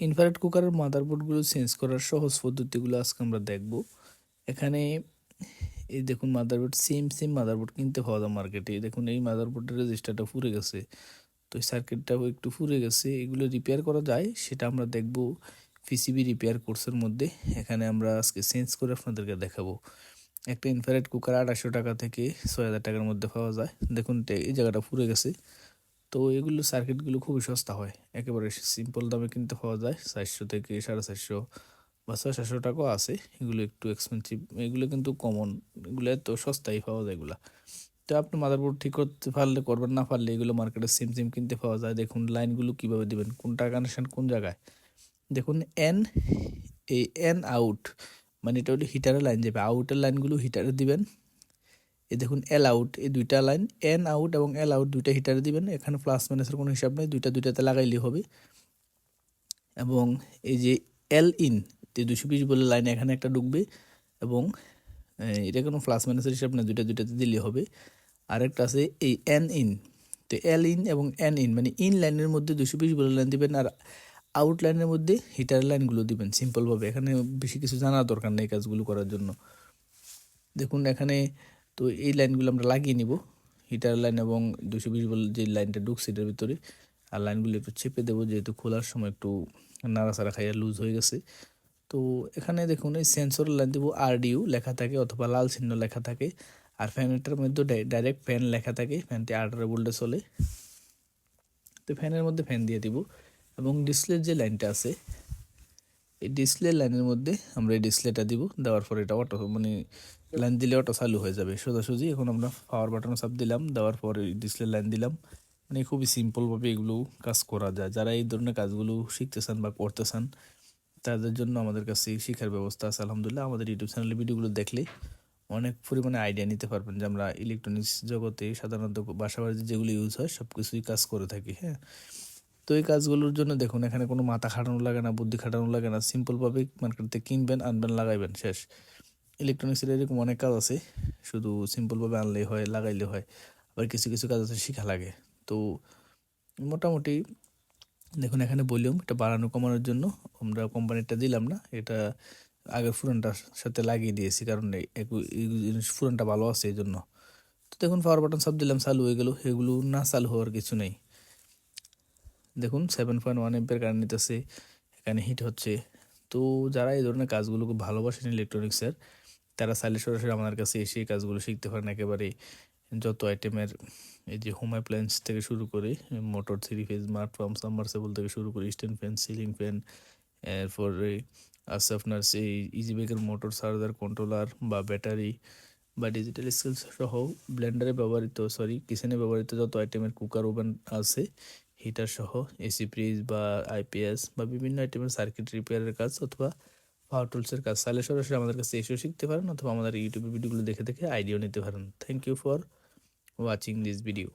Infrared কুকারের মাদারবোর্ডগুলো change করার সহজ পদ্ধতিগুলো আজকে আমরা দেখব। এখানে এই দেখুন মাদারবোর্ড সেম সেম মাদারবোর্ড কিনতে পাওয়া যায় মার্কেটে দেখুন এই মাদারবোর্ডের রেজিস্টারটা ফুরে গেছে। তো এই সার্কিটটাও একটু ফুরে গেছে। এগুলো রিপেয়ার করা যায়, সেটা আমরা দেখব পিসিবি রিপেয়ার কোর্সের মধ্যে। এখানে আমরা আজকে চেঞ্জ করে আপনাদেরকে দেখাবো। একটা ইনফ্রারেড কুকার আড়াইশো টাকা থেকে ছয় হাজার টাকার মধ্যে পাওয়া যায়। দেখুন এই জায়গাটা ফুরে গেছে। তো এগুলো সার্কিটগুলো খুবই সস্তা হয়। একেবারে সিম্পল দামে কিনতে পাওয়া যায়। চারশো থেকে সাড়ে চারশো বা ছয় সাতশো টাকাও আছে। এগুলো একটু এক্সপেন্সিভ এগুলো কিন্তু কমন এগুলো এত সস্তায় পাওয়া যায় এগুলা। তো আপনি মাদারবোর্ড ঠিক করতে পারলে, করবেন না পারলে এগুলো মার্কেটে সিম সিম কিনতে পাওয়া যায়। দেখুন লাইনগুলো কীভাবে দিবেন, কোনটা কানেকশন কোন জায়গায়? দেখুন এন এই এন আউট মানে এটা হলো হিটারের লাইন যাবে আউটের লাইনগুলো হিটারে দিবেন এই দেখুন এল আউট এই দুইটা লাইন এন আউট এবং এল আউট দুইটা হিটারে দিবেন। এখানে প্লাস মাইনাসের কোনো হিসাব নেই, দুইটা দুইটাতে লাগাইলেই হবে। এবং এই যে এল ইন দুশো বিশ বলে লাইন এখানে একটা ঢুকবে এবং এটা কোনো প্লাস মাইনাসের হিসাব নেই, দুইটা দুইটাতে দিলে হবে। আরেকটা আছে এই এন ইন তো এল ইন এবং এন ইন মানে ইন লাইনের মধ্যে দুশো বিশ বলে লাইন দিবেন আর আউট লাইনের মধ্যে হিটার লাইনগুলো দিবেন সিম্পলভাবে এখানে বেশি কিছু জানার দরকার নেই কাজগুলো করার জন্য। দেখুন, এখানে তো এই লাইনগুলো আমরা লাগিয়ে নিব। হিটার লাইন এবং দুশো বিশ বল যে লাইনটা ঢুকছে এটার ভিতরে, আর লাইনগুলো একটু চেপে দেবো যেহেতু খোলার সময় একটু নাড়াচাড়া খাইয়া লুজ হয়ে গেছে। তো এখানে দেখুন, এই সেন্সর লাইন দেবো আরডিউ লেখা থাকে অথবা লাল চিহ্ন লেখা থাকে, আর ফ্যানটার মধ্যে ডাইরেক্ট ফ্যান লেখা থাকে ফ্যানটি আঠারো ভোল্টে চলে। তো ফ্যানের মধ্যে ফ্যান দিয়ে দিব এবং ডিসপ্লের যে লাইনটা আছে এই ডিসপ্লে লাইনের মধ্যে আমরা এই ডিসপ্লেটা দিব। দেওয়ার পর এটা অটো মানে লাইন দিলে অটো চালু হয়ে যাবে। সোজাসুজি এখন আমরা পাওয়ার বাটন চাপ দিলাম। দেওয়ার পর ডিসপ্লে লাইন দিলাম। মানে খুবই সিম্পলভাবে এগুলো কাজ করা যায়। যারা এই ধরনের কাজগুলো শিখতে চান বা করতে চান, তাদের জন্য আমাদের কাছে শিখার ব্যবস্থা আছে। আলহামদুলিল্লাহ, আমাদের ইউটিউব চ্যানেলে ভিডিওগুলো দেখলে অনেক পরিমাণে আইডিয়া নিতে পারবেন যে আমরা ইলেকট্রনিক্স জগতে সাধারণত বাসাবাড়িতে যেগুলো ইউজ হয় সব কিছুই কাজ করে থাকি হ্যাঁ। তো এই কাজগুলোর জন্য দেখুন, এখানে কোনো মাথা খাটানো লাগে না, বুদ্ধি খাটানো লাগে না। সিম্পলভাবে মার্কেট কিনবেন, আনবেন, লাগাইবেন, শেষ। ইলেকট্রনিক্সের এরকম অনেক কাজ আছে, শুধু সিম্পলভাবে আনলেই হয় লাগাইলে হয়, আবার কিছু কিছু কাজ আছে শেখা লাগে। তো মোটামুটি দেখুন, এখানে ভলিউম এটা বাড়ানো, কমানোর জন্য আমরা কোম্পানিটা দিলাম না, এটা আগের ফুরানটার সাথে লাগিয়ে দিয়েছি, কারণ ফুরানটা ভালো আছে, এই জন্য। তো দেখুন পাওয়ার বাটন সব দিলাম, চালু হয়ে গেল, এগুলো না চালু হওয়ার কিছু নেই। দেখুন seven point one ampere current নিতেছে, এখানে হিট হচ্ছে। তো যারা এই ধরনের কাজগুলো খুব ভালোবাসেন ইলেকট্রনিক্সের তারা চাইলে সরাসরি আমাদের কাছে এসে এই কাজগুলো শিখতে পারেন একেবারে যত আইটেমের এই যে হোম অ্যাপ্লায়েন্স থেকে শুরু করে motor three phase smart pump submersible থেকে শুরু করে স্ট্যান্ড ফ্যান সিলিং ফ্যান এরপরে আছে আপনার সেই ইজি বেগের মোটর চার্জার কন্ট্রোলার বা ব্যাটারি বা ডিজিটাল স্কিলস সহ ব্লেন্ডারে ব্যবহৃত সরি কিচেনে ব্যবহৃত যত আইটেমের কুকার ওভেন আছে হিটার সহ এসি ফ্রিজ বা আইপিএস বা বিভিন্ন আইটেমের সার্কিট রিপেয়ারের কাজ অথবা পাওয়ার টুলসের কাজ। তাহলে সরাসরি আমাদের কাছে এসেও শিখতে পারেন অথবা আমাদের ইউটিউবে ভিডিওগুলো দেখে দেখে আইডিয়াও নিতে পারেন। Thank you for watching this video